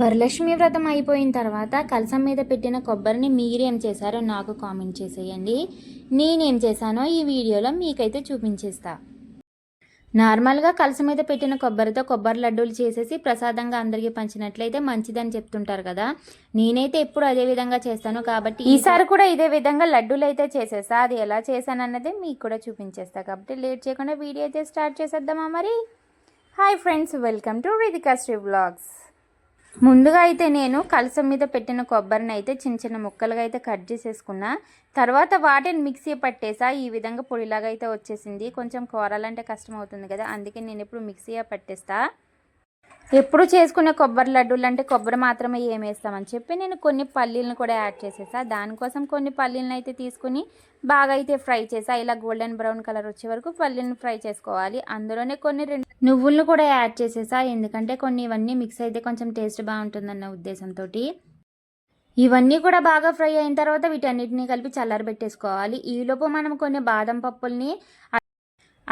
వరలక్ష్మి వ్రతం అయిపోయిన తర్వాత కలసం మీద పెట్టిన కొబ్బరిని మీరేం చేశారో నాకు కామెంట్ చేసేయండి. నేనేం చేశానో ఈ వీడియోలో మీకైతే చూపించేస్తా. నార్మల్గా కలసం మీద పెట్టిన కొబ్బరితో కొబ్బరి లడ్డూలు చేసేసి ప్రసాదంగా అందరికీ పంచినట్లయితే మంచిదని చెప్తుంటారు కదా. నేనైతే ఎప్పుడు అదే విధంగా చేస్తాను కాబట్టి ఈసారి కూడా ఇదే విధంగా లడ్డూలు అయితే చేసేస్తా. అది ఎలా చేశాను అన్నది మీకు కూడా చూపించేస్తా కాబట్టి లేట్ చేయకుండా వీడియో అయితే స్టార్ట్ చేసేద్దామా మరి? Hi friends welcome to Ritika Sri vlogs ముందుగా అయితే నేను కలసం మీద పెట్టిన కొబ్బరిని అయితే చిన్న చిన్న ముక్కలుగా అయితే కట్ చేసేసుకున్నా. తర్వాత వాటిని మిక్సీ పట్టేసా. ఈ విధంగా పొడిలాగా అయితే వచ్చేసింది. కొంచెం కూరాలంటే కష్టం అవుతుంది కదా. అందుకే నేను ఇప్పుడు మిక్సీ పట్టేస్తా. ఎప్పుడు చేసుకునే కొబ్బరి లడ్డూలు అంటే కొబ్బరి మాత్రమే ఏం వేస్తామని చెప్పి నేను కొన్ని పల్లీలను కూడా యాడ్ చేసేసా. దానికోసం కొన్ని పల్లీలను అయితే తీసుకుని బాగా అయితే ఫ్రై చేసా. ఇలా గోల్డెన్ బ్రౌన్ కలర్ వచ్చే వరకు పల్లీలను ఫ్రై చేసుకోవాలి. అందులోనే కొన్ని రెండు నువ్వులను కూడా యాడ్ చేసేసా. ఎందుకంటే కొన్ని ఇవన్నీ మిక్స్ అయితే కొంచెం టేస్ట్ బాగుంటుందన్న ఉద్దేశంతో ఇవన్నీ కూడా బాగా ఫ్రై అయిన తర్వాత వీటన్నిటిని కలిపి చల్లారబెట్టేసుకోవాలి. ఈలోపు మనం కొన్ని బాదం పప్పుల్ని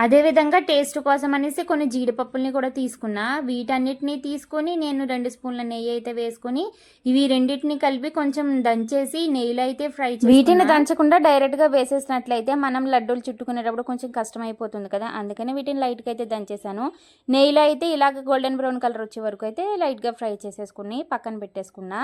అదేవిధంగా టేస్ట్ కోసం అనేసి కొన్ని జీడిపప్పుల్ని కూడా తీసుకున్నా. వీటన్నిటిని తీసుకొని నేను రెండు స్పూన్ల నెయ్యి అయితే వేసుకొని ఇవి రెండింటిని కలిపి కొంచెం దంచేసి నెయ్యిలో అయితే ఫ్రై వీటిని దంచకుండా డైరెక్ట్గా వేసేసినట్లయితే మనం లడ్డూలు చుట్టుకునేటప్పుడు కొంచెం కష్టం అయిపోతుంది కదా. అందుకని వీటిని లైట్గా అయితే దంచేసాను. నెయ్యిలో అయితే ఇలాగ గోల్డెన్ బ్రౌన్ కలర్ వచ్చే వరకు అయితే లైట్గా ఫ్రై చేసేసుకుని పక్కన పెట్టేసుకున్నా.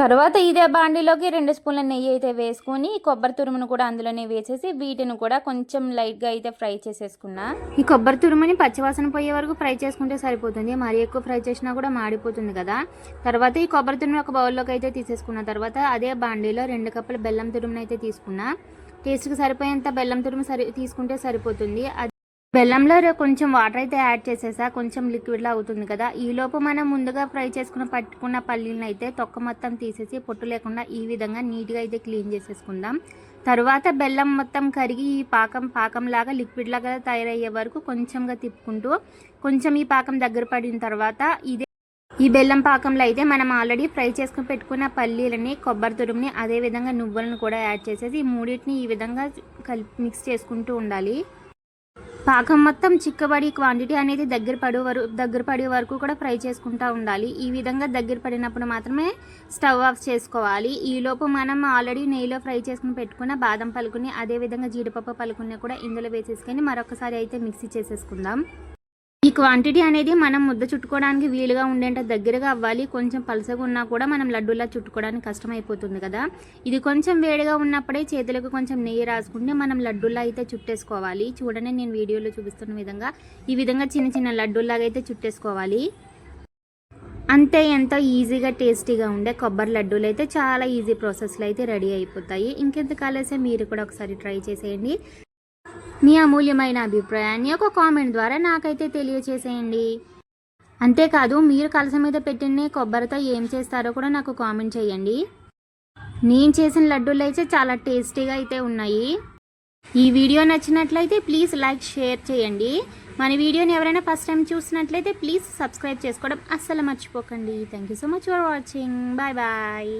తర్వాత ఇదే బాండీలోకి రెండు స్పూన్ల నెయ్యి అయితే వేసుకొని కొబ్బరి తురుమును కూడా అందులోనే వేసేసి వీటిని కూడా కొంచెం లైట్గా అయితే ఫ్రై చేసేసుకున్నా. ఈ కొబ్బరి తురుముని పచ్చివాసన పోయే వరకు ఫ్రై చేసుకుంటే సరిపోతుంది. మరీ ఎక్కువ ఫ్రై చేసినా కూడా మాడిపోతుంది కదా. తర్వాత ఈ కొబ్బరి తురుమును ఒక బౌల్లోకి అయితే తీసేసుకున్న తర్వాత అదే బాండీలో రెండు కప్పుల బెల్లం తురుమును అయితే తీసుకున్నా. టేస్ట్కి సరిపోయేంత బెల్లం తురుము సరి తీసుకుంటే సరిపోతుంది. బెల్లంలో కొంచెం వాటర్ అయితే యాడ్ చేసేసా. కొంచెం లిక్విడ్లా అవుతుంది కదా. ఈలోపు మనం ముందుగా ఫ్రై చేసుకున్న పట్టుకున్న పల్లీలను అయితే తొక్క మొత్తం తీసేసి పొట్టు లేకుండా ఈ విధంగా నీట్గా అయితే క్లీన్ చేసేసుకుందాం. తర్వాత బెల్లం మొత్తం కరిగి ఈ పాకం పాకంలాగా లిక్విడ్ లాగా తయారయ్యే వరకు కొంచెంగా తిప్పుకుంటూ కొంచెం ఈ పాకం దగ్గర పడిన తర్వాత ఇదే ఈ బెల్లం పాకంలో అయితే మనం ఆల్రెడీ ఫ్రై చేసుకుని పెట్టుకున్న పల్లీలని కొబ్బరి తురుముని అదే విధంగా నువ్వులను కూడా యాడ్ చేసేసి ఈ మూడింటిని ఈ విధంగా కలిపి మిక్స్ చేసుకుంటూ ఉండాలి. పాకం మొత్తం చిక్కబడి క్వాంటిటీ అనేది దగ్గర పడే వరకు దగ్గర పడే వరకు కూడా ఫ్రై చేసుకుంటూ ఉండాలి. ఈ విధంగా దగ్గర పడినప్పుడు మాత్రమే స్టవ్ ఆఫ్ చేసుకోవాలి. ఈలోపు మనం ఆల్రెడీ నెయ్యిలో ఫ్రై చేసుకుని పెట్టుకున్న బాదం పలుకుని అదేవిధంగా జీడిపప్పు పలుకుని కూడా ఇందులో వేసేసుకొని మరొకసారి అయితే మిక్సీ చేసేసుకుందాం. క్వాంటిటీ అనేది మనం ముద్ద చుట్టుకోవడానికి వీలుగా ఉండేంత దగ్గరగా అవ్వాలి. కొంచెం పలసగా ఉన్నా కూడా మనం లడ్డూలా చుట్టుకోవడానికి కష్టమైపోతుంది కదా. ఇది కొంచెం వేడిగా ఉన్నప్పుడే చేతులకు కొంచెం నెయ్యి రాసుకుంటే మనం లడ్డూలా అయితే చుట్టేసుకోవాలి. చూడండి నేను వీడియోలో చూపిస్తున్న విధంగా ఈ విధంగా చిన్న చిన్న లడ్డూలాగా అయితే చుట్టేసుకోవాలి. అంతే ఎంతో ఈజీగా టేస్టీగా ఉండే కొబ్బరి లడ్డూలు అయితే చాలా ఈజీ ప్రాసెస్లో అయితే రెడీ అయిపోతాయి. ఇంకెంత కాలేసే మీరు కూడా ఒకసారి ట్రై చేసేయండి. మీ అమూల్యమైన అభిప్రాయాన్ని ఒక కామెంట్ ద్వారా నాకైతే తెలియచేసేయండి. అంతేకాదు మీరు కలస మీద పెట్టిన కొబ్బరితో ఏం చేస్తారో కూడా నాకు కామెంట్ చేయండి. నేను చేసిన లడ్డూలు అయితే చాలా టేస్టీగా అయితే ఉన్నాయి. ఈ వీడియో నచ్చినట్లయితే ప్లీజ్ లైక్ షేర్ చేయండి. మన వీడియోని ఎవరైనా ఫస్ట్ టైం చూసినట్లయితే ప్లీజ్ సబ్స్క్రైబ్ చేసుకోవడం అస్సలు మర్చిపోకండి. Thank you so much for watching bye bye